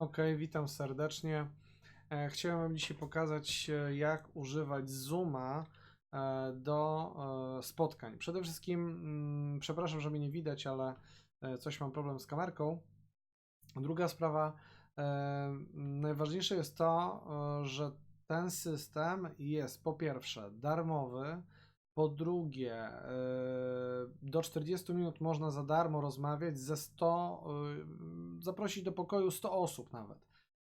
Ok, witam serdecznie. E, Chciałem Wam dzisiaj pokazać, e, jak używać Zooma e, do spotkań. Przede wszystkim, mm, przepraszam, że mnie nie widać, ale coś mam problem z kamerką. Druga sprawa, najważniejsze jest to, że ten system jest po pierwsze darmowy, po drugie e, do 40 minut można za darmo rozmawiać ze 100, e, zaprosić do pokoju 100 osób nawet.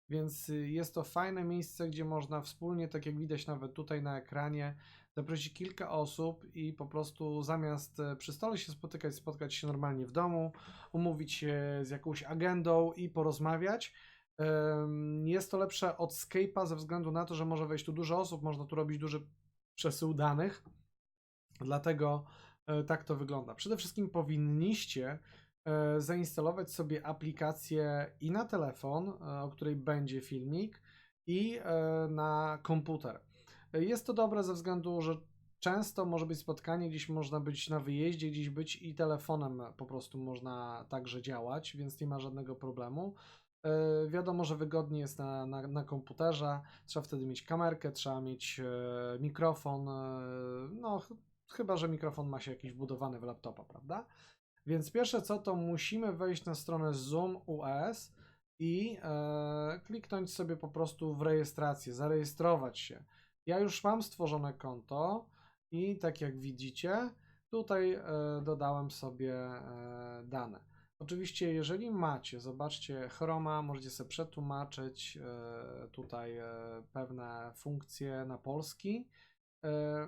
Więc y, jest to fajne miejsce, gdzie można wspólnie, tak jak widać nawet tutaj na ekranie, zaprosić kilka osób i po prostu zamiast e, przy stole się spotykać, spotkać się normalnie w domu, umówić się z jakąś agendą i porozmawiać. Jest to lepsze od Skype'a ze względu na to, że może wejść tu dużo osób, można tu robić duży przesył danych. Dlatego e, tak to wygląda. Przede wszystkim powinniście e, zainstalować sobie aplikację i na telefon, e, o której będzie filmik, i na komputer. Jest to dobre ze względu, że często może być spotkanie, gdzieś można być na wyjeździe, gdzieś być i telefonem po prostu można także działać, więc nie ma żadnego problemu. Wiadomo, że wygodnie jest na, na, na komputerze, trzeba wtedy mieć kamerkę, trzeba mieć mikrofon, no chyba, że mikrofon ma się jakiś wbudowany w laptopa, prawda? Więc pierwsze co, to musimy wejść na stronę Zoom US i e, kliknąć sobie po prostu w rejestrację, zarejestrować się. Ja już mam stworzone konto i tak jak widzicie, tutaj e, dodałem sobie e, dane. Oczywiście, jeżeli macie, zobaczcie, Chroma, możecie sobie przetłumaczyć e, tutaj e, pewne funkcje na polski. E,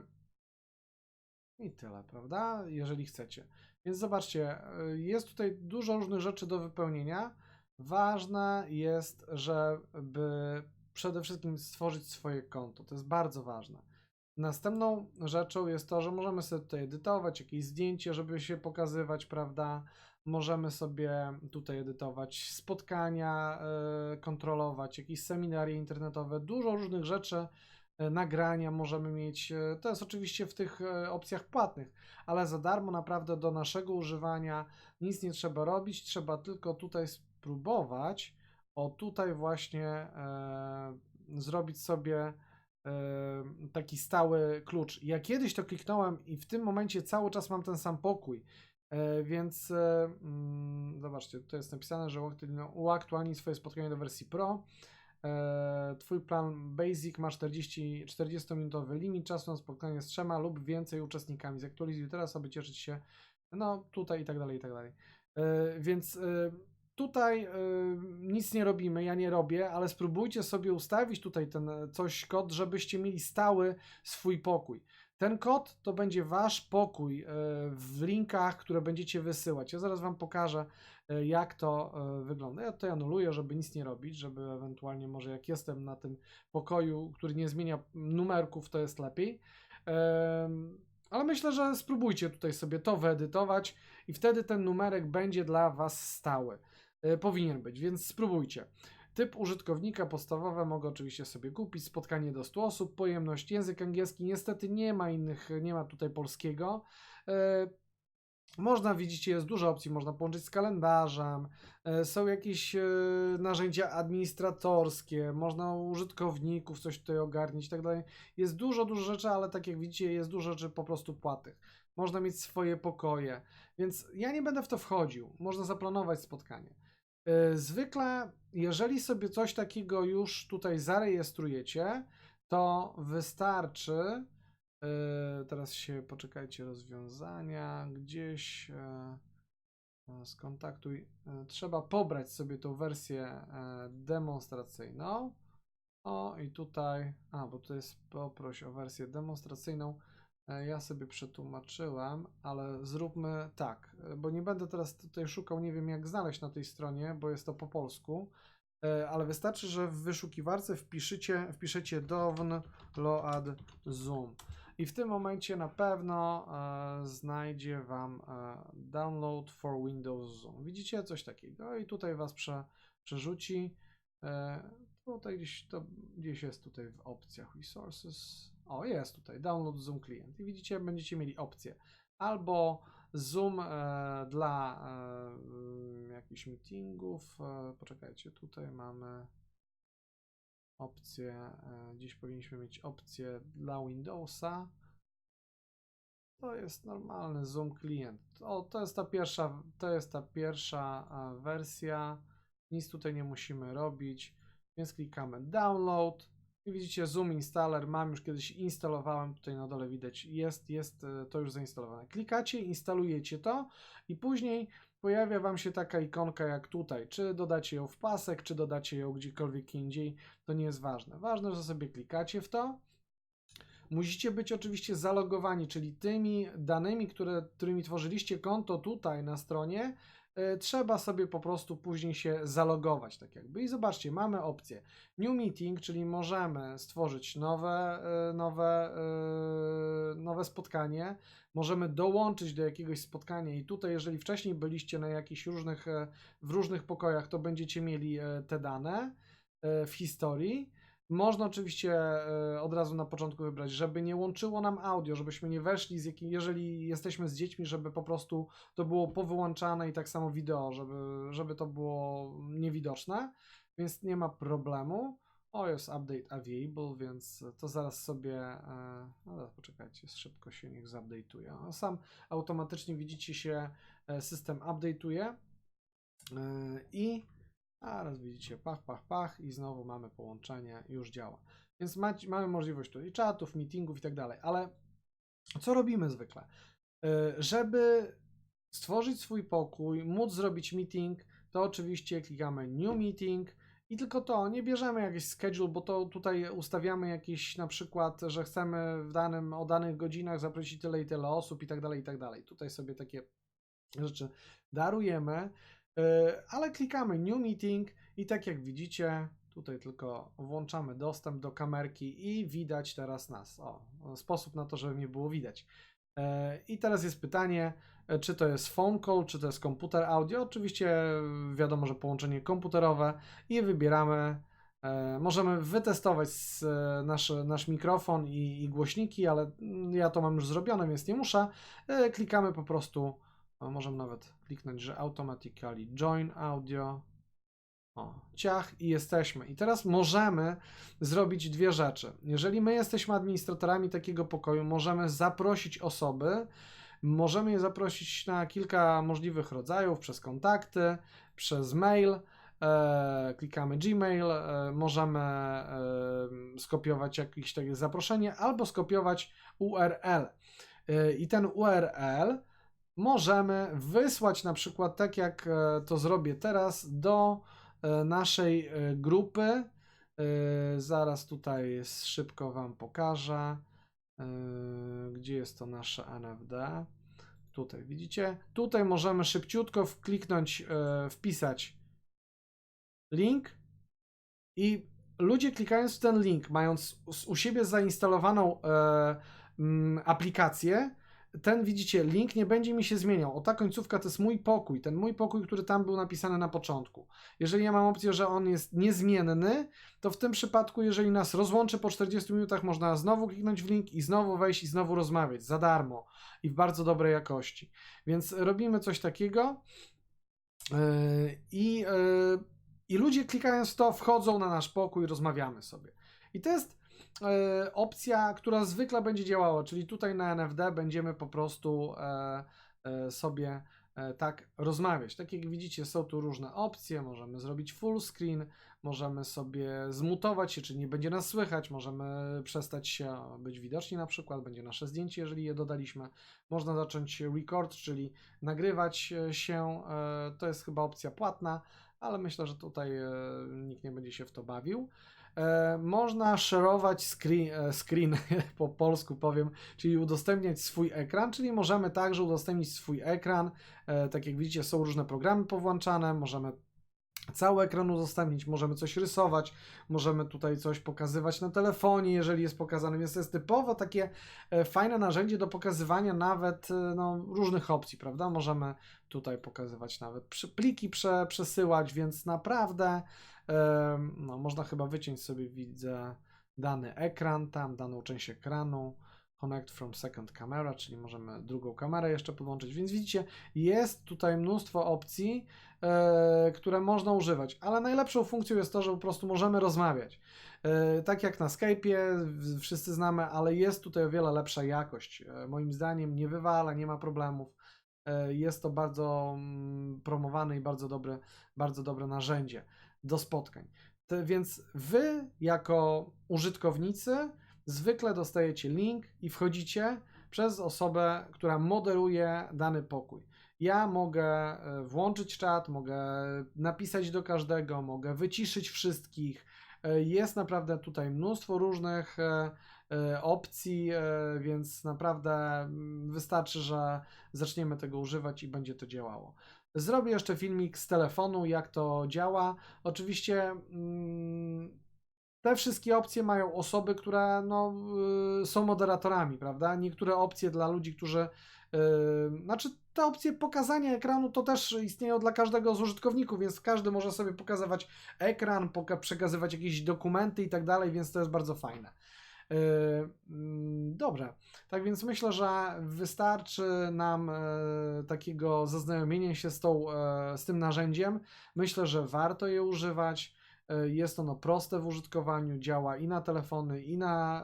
I tyle, prawda? Jeżeli chcecie. Więc zobaczcie, y, jest tutaj dużo różnych rzeczy do wypełnienia. Ważne jest, żeby przede wszystkim stworzyć swoje konto. To jest bardzo ważne. Następną rzeczą jest to, że możemy sobie tutaj edytować jakieś zdjęcie, żeby się pokazywać, prawda? Możemy sobie tutaj edytować spotkania, y, kontrolować jakieś seminaria internetowe, dużo różnych rzeczy, nagrania możemy mieć. y, To jest oczywiście w tych y, opcjach płatnych ale za darmo naprawdę do naszego używania nic nie trzeba robić, trzeba tylko tutaj spróbować, o tutaj właśnie e, zrobić sobie e, taki stały klucz. Ja kiedyś to kliknąłem i w tym momencie cały czas mam ten sam pokój, e, więc e, mm, zobaczcie, tutaj jest napisane, że uaktualni- swoje spotkanie do wersji Pro. E, Twój plan Basic ma 40, 40-minutowy limit czasu na spotkanie z trzema lub więcej uczestnikami. Zaktualizuj teraz, aby cieszyć się, no tutaj i tak dalej, i tak dalej. E, Więc e, tutaj nic nie robimy, ja nie robię, ale spróbujcie sobie ustawić tutaj ten coś kod, żebyście mieli stały swój pokój. Ten kod to będzie wasz pokój w linkach, które będziecie wysyłać. Ja zaraz wam pokażę, jak to e, wygląda. Ja tutaj anuluję, żeby nic nie robić, żeby ewentualnie może jak jestem na tym pokoju, który nie zmienia numerków, to jest lepiej. Ale myślę, że spróbujcie tutaj sobie to wyedytować i wtedy ten numerek będzie dla Was stały. E, Powinien być, więc spróbujcie. Typ użytkownika podstawowe mogę oczywiście sobie kupić, spotkanie do 100 osób, pojemność język angielski, niestety nie ma innych, nie ma tutaj polskiego. Można, widzicie, jest dużo opcji, można połączyć z kalendarzem, e, są jakieś e, narzędzia administratorskie, można użytkowników coś tutaj ogarnić i tak dalej. Jest dużo, dużo rzeczy, ale tak jak widzicie, jest dużo rzeczy po prostu płatnych. Można mieć swoje pokoje, więc ja nie będę w to wchodził. Można zaplanować spotkanie. E, Zwykle, jeżeli sobie coś takiego już tutaj zarejestrujecie, to wystarczy. E, Teraz się poczekajcie, rozwiązania gdzieś. e, e, Skontaktuj. Trzeba pobrać sobie tą wersję demonstracyjną. O, i tutaj. A, bo to jest poproś o wersję demonstracyjną. Ja sobie przetłumaczyłem, ale zróbmy tak, bo nie będę teraz tutaj szukał, nie wiem jak znaleźć na tej stronie, bo jest to po polsku, ale wystarczy, że w wyszukiwarce wpiszecie, wpiszecie download zoom i w tym momencie na pewno e, znajdzie Wam e, download for Windows Zoom. Widzicie coś takiego i tutaj Was prze, przerzuci. E, tutaj gdzieś to gdzieś jest tutaj w opcjach resources. O, jest tutaj download Zoom Client. I widzicie, będziecie mieli opcję albo Zoom e, dla e, jakichś meetingów. E, poczekajcie, tutaj mamy opcję, e, dziś powinniśmy mieć opcję dla Windowsa. To jest normalny Zoom klient. O, to jest ta pierwsza, to jest ta pierwsza e, wersja. Nic tutaj nie musimy robić, więc klikamy download. I widzicie Zoom Installer, mam już kiedyś instalowałem, tutaj na dole widać, jest, jest e, to już zainstalowane. Klikacie, instalujecie to i później pojawia Wam się taka ikonka jak tutaj. Czy dodacie ją w pasek, czy dodacie ją gdziekolwiek indziej, to nie jest ważne. Ważne, że sobie klikacie w to. Musicie być oczywiście zalogowani, czyli tymi danymi, które, którymi tworzyliście konto tutaj na stronie, trzeba sobie po prostu później się zalogować, tak jakby. I zobaczcie, mamy opcję New Meeting, czyli możemy stworzyć nowe, y, nowe, y, nowe spotkanie, możemy dołączyć do jakiegoś spotkania i tutaj, jeżeli wcześniej byliście na jakichś różnych, w różnych pokojach, to będziecie mieli te dane w historii. Można oczywiście e, od razu na początku wybrać, żeby nie łączyło nam audio, żebyśmy nie weszli z jakim, jeżeli jesteśmy z dziećmi, żeby po prostu to było powyłączane i tak samo wideo, żeby, żeby to było niewidoczne, więc nie ma problemu. O, jest update available, więc to zaraz sobie, e, no poczekajcie, szybko się niech zupdate'uje. No, sam automatycznie widzicie się, e, system update'uje i raz widzicie, pach, pach, pach i znowu mamy połączenie, już działa. Więc mamy możliwość tutaj czatów, meetingów i tak dalej, ale co robimy zwykle? Y, Żeby stworzyć swój pokój, móc zrobić meeting, to oczywiście klikamy New Meeting i tylko to, nie bierzemy jakiś schedule, bo to tutaj ustawiamy jakiś na przykład, że chcemy w danym, o danych godzinach zaprosić tyle i tyle osób i tak dalej, i tak dalej. Tutaj sobie takie rzeczy darujemy. Yy, ale klikamy New Meeting i tak jak widzicie, tutaj tylko włączamy dostęp do kamerki i widać teraz nas. O, sposób na to, żeby mnie było widać. Yy, I teraz jest pytanie, e, czy to jest phone call, czy to jest komputer audio. Oczywiście wiadomo, że połączenie komputerowe i wybieramy. e, Możemy wytestować e, nasz, nasz mikrofon i, i głośniki, ale mm, ja to mam już zrobione, więc nie muszę. E, Klikamy po prostu możemy nawet kliknąć, że automatically join audio. O, ciach i jesteśmy. I teraz możemy zrobić dwie rzeczy. Jeżeli my jesteśmy administratorami takiego pokoju, możemy zaprosić osoby, możemy je zaprosić na kilka możliwych rodzajów, przez kontakty, przez mail, e, klikamy Gmail, e, możemy e, skopiować jakieś takie zaproszenie albo skopiować URL. I ten URL możemy wysłać na przykład tak jak e, to zrobię teraz do e, naszej e, grupy. Zaraz tutaj szybko Wam pokażę, gdzie jest to nasze NFD. Tutaj widzicie? Tutaj możemy szybciutko wkliknąć, e, wpisać link i ludzie klikając w ten link, mając u- siebie zainstalowaną aplikację, ten widzicie, link nie będzie mi się zmieniał. O ta końcówka to jest mój pokój, ten mój pokój, który tam był napisany na początku. Jeżeli ja mam opcję, że on jest niezmienny, to w tym przypadku, jeżeli nas rozłączy po 40 minutach, można znowu kliknąć w link i znowu wejść i znowu rozmawiać za darmo i w bardzo dobrej jakości. Więc robimy coś takiego yy, i, yy, i ludzie klikając w to wchodzą na nasz pokój, rozmawiamy sobie. I to jest e, opcja, która zwykle będzie działała, czyli tutaj na NFD będziemy po prostu e, e, sobie e, tak rozmawiać. Tak jak widzicie, są tu różne opcje, możemy zrobić full screen, możemy sobie zmutować się, czyli nie będzie nas słychać, możemy przestać się być widoczni na przykład, będzie nasze zdjęcie, jeżeli je dodaliśmy. Można zacząć record, czyli nagrywać e, się, e, to jest chyba opcja płatna, ale myślę, że tutaj e, nikt nie będzie się w to bawił. E, można szerować screen, e, screen, po polsku powiem, czyli udostępniać swój ekran, czyli możemy także udostępnić swój ekran. Tak jak widzicie, są różne programy powłączane, możemy cały ekran udostępnić, możemy coś rysować, możemy tutaj coś pokazywać na telefonie, jeżeli jest pokazane, więc to jest typowo takie e, fajne narzędzie do pokazywania nawet e, no, różnych opcji, prawda? Możemy tutaj pokazywać nawet pliki prze, przesyłać, więc naprawdę em, no, można chyba wyciąć sobie, widzę, dany ekran, tam daną część ekranu. Connect from second camera, czyli możemy drugą kamerę jeszcze podłączyć. Więc widzicie, jest tutaj mnóstwo opcji, e, które można używać, ale najlepszą funkcją jest to, że po prostu możemy rozmawiać. E, tak jak na Skype'ie, wszyscy znamy, ale jest tutaj o wiele lepsza jakość. E, moim zdaniem nie wywala, nie ma problemów. E, Jest to bardzo mm, promowane i bardzo dobre, bardzo dobre narzędzie do spotkań. Więc wy, jako użytkownicy, zwykle dostajecie link i wchodzicie przez osobę, która moderuje dany pokój. Ja mogę e, włączyć czat, mogę napisać do każdego, mogę wyciszyć wszystkich. E, Jest naprawdę tutaj mnóstwo różnych e, opcji, więc naprawdę mm, wystarczy, że zaczniemy tego używać i będzie to działało. Zrobię jeszcze filmik z telefonu, jak to działa. Oczywiście mm, te wszystkie opcje mają osoby, które no, są moderatorami, prawda? Niektóre opcje dla ludzi, którzy. Znaczy, te opcje pokazania ekranu to też istnieją dla każdego z użytkowników, więc każdy może sobie pokazywać ekran, poka- przekazywać jakieś dokumenty i tak dalej, więc to jest bardzo fajne. Dobrze, tak więc myślę, że wystarczy nam e, takiego zaznajomienia się z, tą, e, z tym narzędziem. Myślę, że warto je używać. E, Jest ono proste w użytkowaniu, działa i na telefony, i na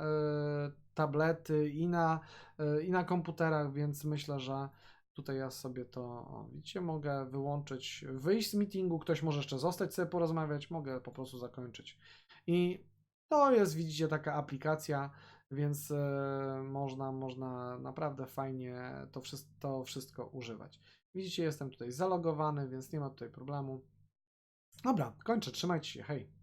tablety, i na, e, i na komputerach, więc myślę, że tutaj ja sobie to, widzicie, mogę wyłączyć, wyjść z meetingu, ktoś może jeszcze zostać sobie porozmawiać, mogę po prostu zakończyć. I to jest, widzicie, taka aplikacja, więc e, można, można naprawdę fajnie to, wszystko, to wszystko używać. Widzicie, jestem tutaj zalogowany, więc nie ma tutaj problemu. Dobra, kończę. Trzymajcie się. Hej.